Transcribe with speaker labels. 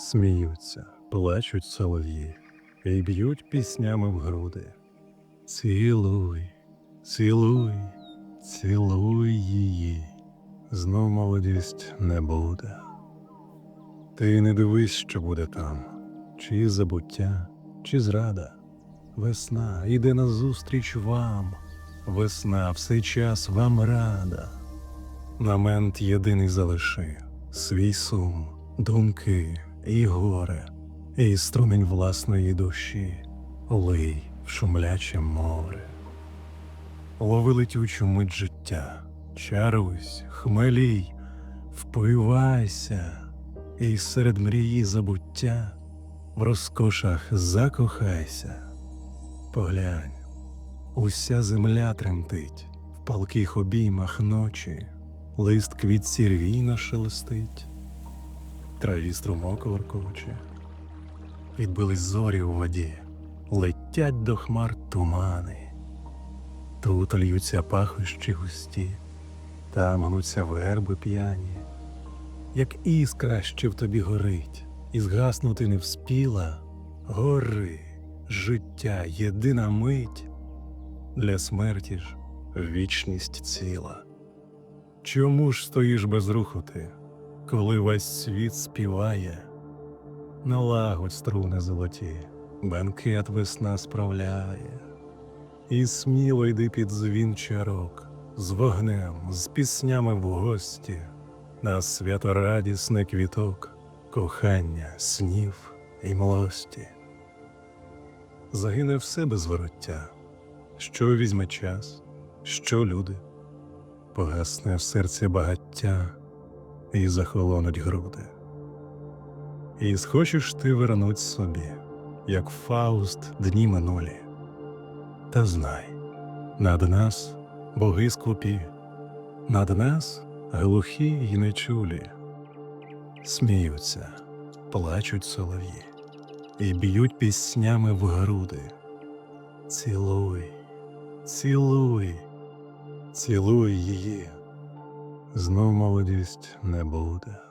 Speaker 1: Сміються, плачуть солов'ї і б'ють піснями в груди. Цілуй, цілуй, цілуй її, знов молодість не буде. Ти не дивись, що буде там, чи забуття, чи зрада. Весна іде назустріч вам, весна все час вам рада. Намент єдиний залиши свій сум, думки і горе, і струмінь власної душі, лий в шумляче море. Лови летючу мить життя, чаруйсь, хмелій, впивайся, і серед мрії забуття в розкошах закохайся. Поглянь, уся земля тремтить в палких обіймах ночі, лист квітці рвійно шелестить, траві струмок воркоче, відбились зорі у воді, летять до хмар тумани, тут льються пахощі густі, там гнуться верби п'яні, як іскра, що в тобі горить, і згаснути не вспіла, гори, життя, єдина мить, для смерті ж вічність ціла. Чому ж стоїш без руху ти, коли весь світ співає? Налагодь струни золоті, бенкет весна справляє, і сміло йди під дзвін чарок, з вогнем, з піснями в гості, на свято радісне квіток, кохання, снів і млості. Загине все без вороття, що візьме час, що люди, погасне в серці багаття і захолонуть груди. І схочеш ти вернуть собі, як Фауст дні минулі. Та знай, над нас боги скупі, над нас глухі й нечулі, сміються, плачуть солов'ї і б'ють піснями в груди. Цілуй, цілуй, цілуй її, знов молодість не буде.